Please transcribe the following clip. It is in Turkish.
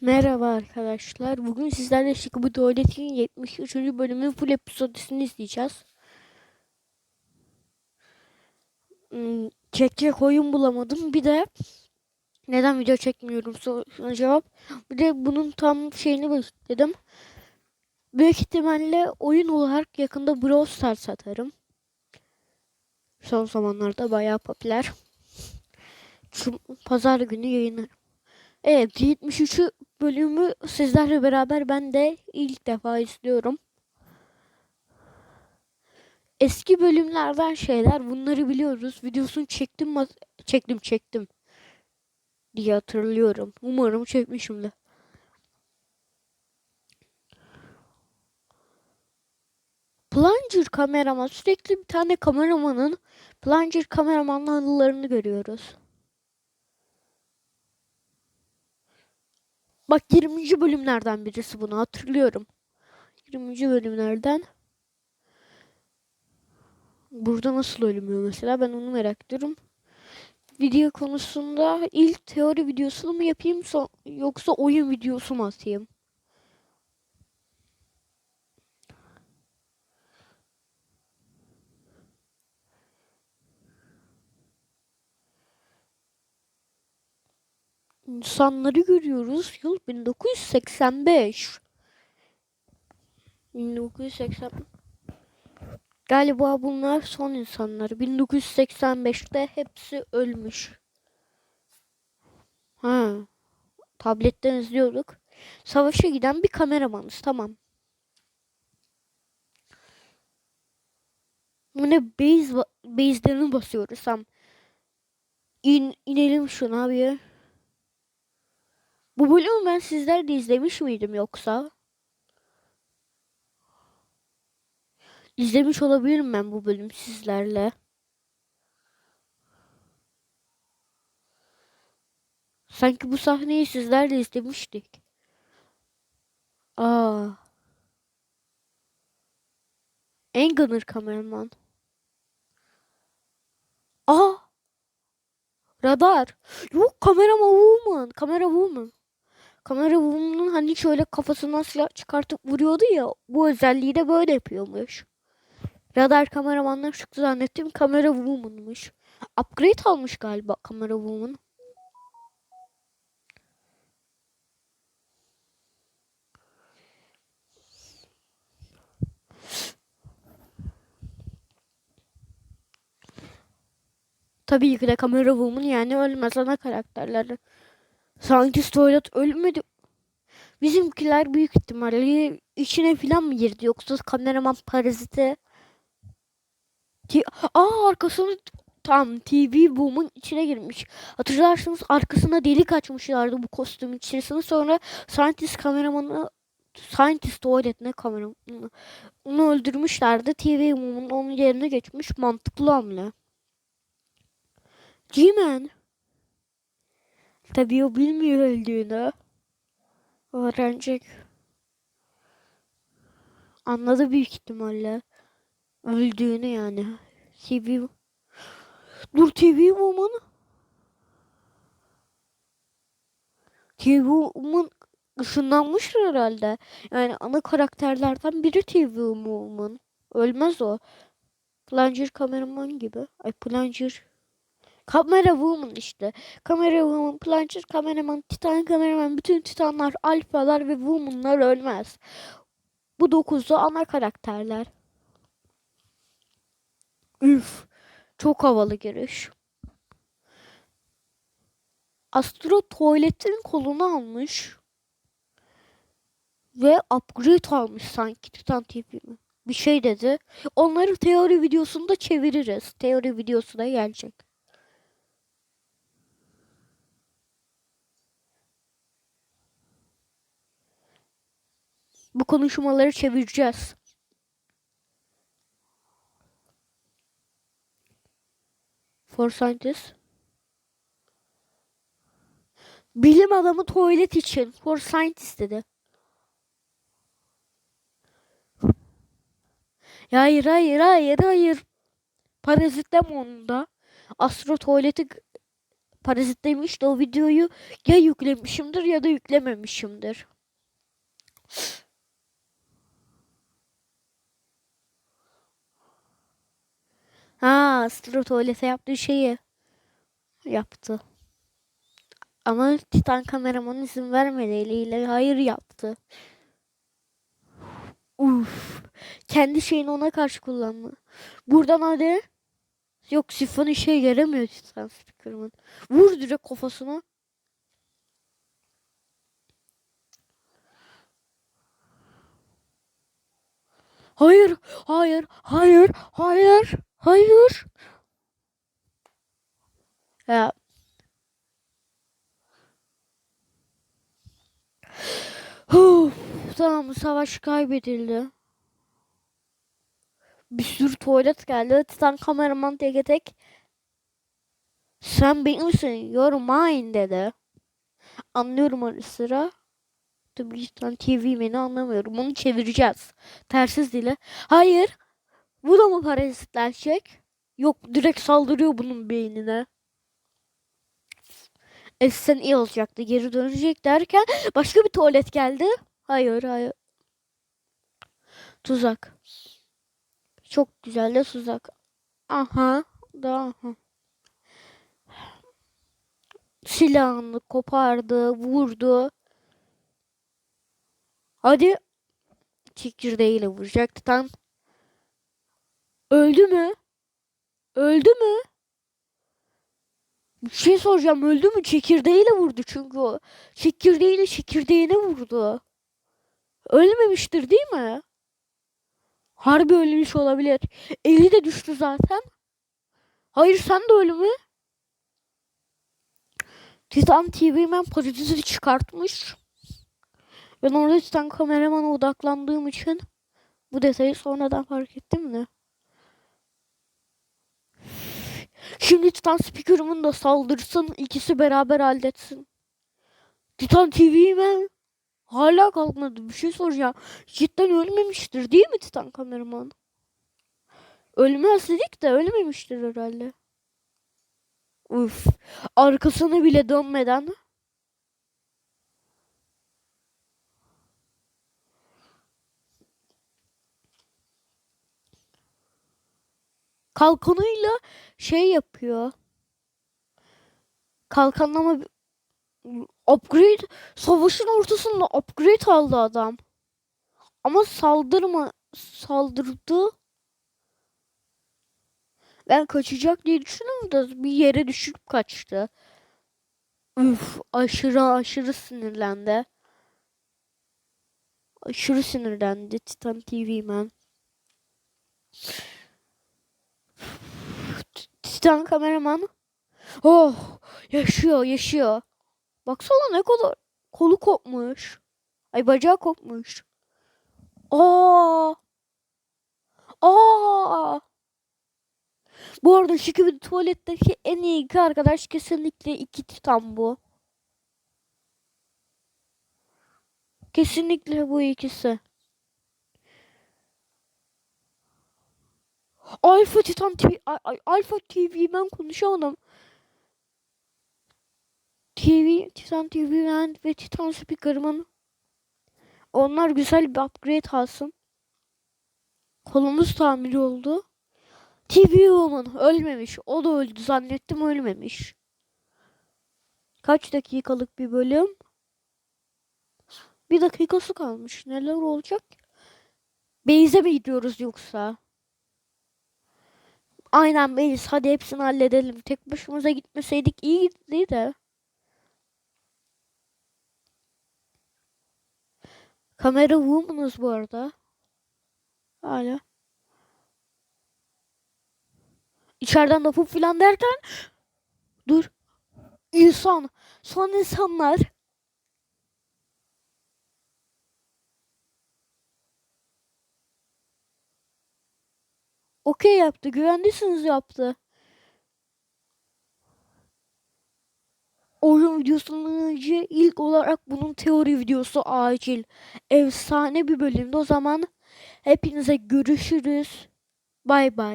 Merhaba arkadaşlar. Bugün sizlerle Şıkı Tuvalet'in 73. bölümünün full episodisini izleyeceğiz. Hmm, Çekecek oyun bulamadım. Bir de neden video çekmiyorum sorusuna cevap. Bir de bunun tam şeyini bekledim. Büyük ihtimalle oyun olarak yakında Brawl Stars atarım. Son zamanlarda bayağı popüler. Şu pazar günü yayınlarım. Evet 73. bölümü sizlerle beraber ben de ilk defa izliyorum. Eski bölümlerden şeyler bunları biliyoruz. Videosunu çektim? Çektim çektim. Diye hatırlıyorum. Umarım çekmişimdir. Plunger kameraman sürekli bir tane kameramanın Plunger kameramanlarını görüyoruz. Bak 20. bölümlerden birisi bunu hatırlıyorum. 20. bölümlerden. Burada nasıl ölmüyor mesela ben onu merak ediyorum. Video konusunda ilk teori videosunu mu yapayım so- yoksa oyun videosu mu atayım? İnsanları görüyoruz. Yıl 1985. 1980 Galiba bunlar son insanlar. 1985'te hepsi ölmüş. Ha. Tabletten izliyorduk. Savaşa giden bir kameramanız. Tamam. Bu ne base ba- base'lerini basıyoruz. Tamam. İn, inelim şuna bir. Bu bölümü ben sizler de izlemiş miydim yoksa? İzlemiş olabilirim ben bu bölüm sizlerle. Sanki bu sahneyi sizler de izlemiştik. Aa. Engunner kameraman. Aa. Radar. Yok kameraman woman. Kamera woman. Kamera woman'ın hani şöyle kafasından silah çıkartıp vuruyordu ya. Bu özelliği de böyle yapıyormuş. Radar kameramanlar çıktı zannettim. Kamera woman'mış. Upgrade almış galiba kamera woman. Tabii ki de kamera woman yani ölmez ana karakterleri. Scientist Toilet ölmedi. Bizimkiler büyük ihtimalle içine filan mı girdi yoksa kameraman paraziti T Aa arkasını tam TV Boom'un içine girmiş. Hatırlarsınız arkasına delik açmışlardı bu kostüm içerisine. Sonra Scientist kameramanı Scientist tuvalet ne kameramanı onu öldürmüşlerdi. TV Boom'un onun yerine geçmiş. Mantıklı hamle. G-Man. Tabii o bilmiyor öldüğünü. Öğrenecek. Anladı büyük ihtimalle. Öldüğünü yani. TV Dur TV Woman. TV Woman ışınlanmıştır herhalde. Yani ana karakterlerden biri TV Woman. Ölmez o. Plunger kameraman gibi. Ay Plunger. Kamera Woman işte. Kamera Woman, Plunger kameraman, Titan kameraman. Bütün Titanlar, Alfalar ve Woman'lar ölmez. Bu dokuzda ana karakterler. Üf. Çok havalı giriş. Astro tuvaletin kolunu almış. Ve upgrade almış sanki Titan TV mi? Bir şey dedi. Onları teori videosunda çeviririz. Teori videosu da gelecek. Bu konuşmaları çevireceğiz. For scientist. Bilim adamı tuvalet için. For scientist dedi. Hayır hayır hayır hayır. Parazitleme onu da. Astro tuvaleti Parazitteyim işte o videoyu ya yüklemişimdir ya da yüklememişimdir. Ha, Astro tuvalete yaptığı şeyi yaptı. Ama Titan kameraman izin vermedi eliyle. Hayır yaptı. Uf. Kendi şeyini ona karşı kullanma. Buradan hadi. Yok sifon işe yaramıyor Titan Speaker'ımın. Vur direkt kafasına. Hayır, hayır, hayır, hayır, hayır. Ya. Huh, tamam savaş kaybedildi. Bir sürü tuvalet geldi. Titan kameraman tek tek sen benimsin, you're mine dedi. Anlıyorum ara sıra. Tabii Titan TV beni anlamıyorum. Onu çevireceğiz. Tersiz dile. Hayır. Bu da mı parazitlenecek? Yok direkt saldırıyor bunun beynine. Esen iyi olacaktı. Geri dönecek derken başka bir tuvalet geldi. Hayır hayır. Tuzak. Çok güzel de tuzak. Aha. Da aha. Silahını kopardı, vurdu. Hadi. Çekirdeğiyle vuracak Titan. Öldü mü? Öldü mü? Bir şey soracağım öldü mü? Çekirdeğiyle vurdu çünkü o. Çekirdeğiyle çekirdeğine vurdu. Ölmemiştir değil mi? Harbi ölmüş olabilir. Eli de düştü zaten. Hayır sen de ölü mü? Titan TV'men patatesi çıkartmış. Ben orada Titan kameramana odaklandığım için bu detayı sonradan fark ettim de. Şimdi Titan Speaker'ımın da saldırsın. ikisi beraber halletsin. Titan TV'men hala kalkmadı. Bir şey soracağım. Cidden ölmemiştir değil mi Titan kameraman? Ölmez dedik de ölmemiştir herhalde. Uf. Arkasını bile dönmeden. Kalkanıyla şey yapıyor. Kalkanlama upgrade savaşın ortasında upgrade aldı adam. Ama saldırma saldırdı. Ben kaçacak diye düşündüm de bir yere düşüp kaçtı. Üf aşırı aşırı sinirlendi. Aşırı sinirlendi Titan TV man. Titan kameraman. Oh yaşıyor yaşıyor. Baksana ne kadar kolu kopmuş. Ay bacağı kopmuş. Aa. Aa. Bu arada Şükür tuvaletteki en iyi iki arkadaş kesinlikle iki titan bu. Kesinlikle bu ikisi. Alfa Titan TV, Alfa TV ben konuşamadım. TV, Titan TV ben ve Titan Speaker'ımın onlar güzel bir upgrade alsın. Kolumuz tamir oldu. TV Woman ölmemiş. O da öldü zannettim ölmemiş. Kaç dakikalık bir bölüm? Bir dakikası kalmış. Neler olacak? Beyze mi gidiyoruz yoksa? Aynen Beyz. Hadi hepsini halledelim. Tek başımıza gitmeseydik iyiydi de. Kamera woman'ız bu arada. Hala. İçeriden lafı filan derken dur. İnsan. Son insanlar. Okey yaptı. Güvendisiniz yaptı. Oyun videosundan önce ilk olarak bunun teori videosu acil. Efsane bir bölümde o zaman hepinize görüşürüz. Bay bay.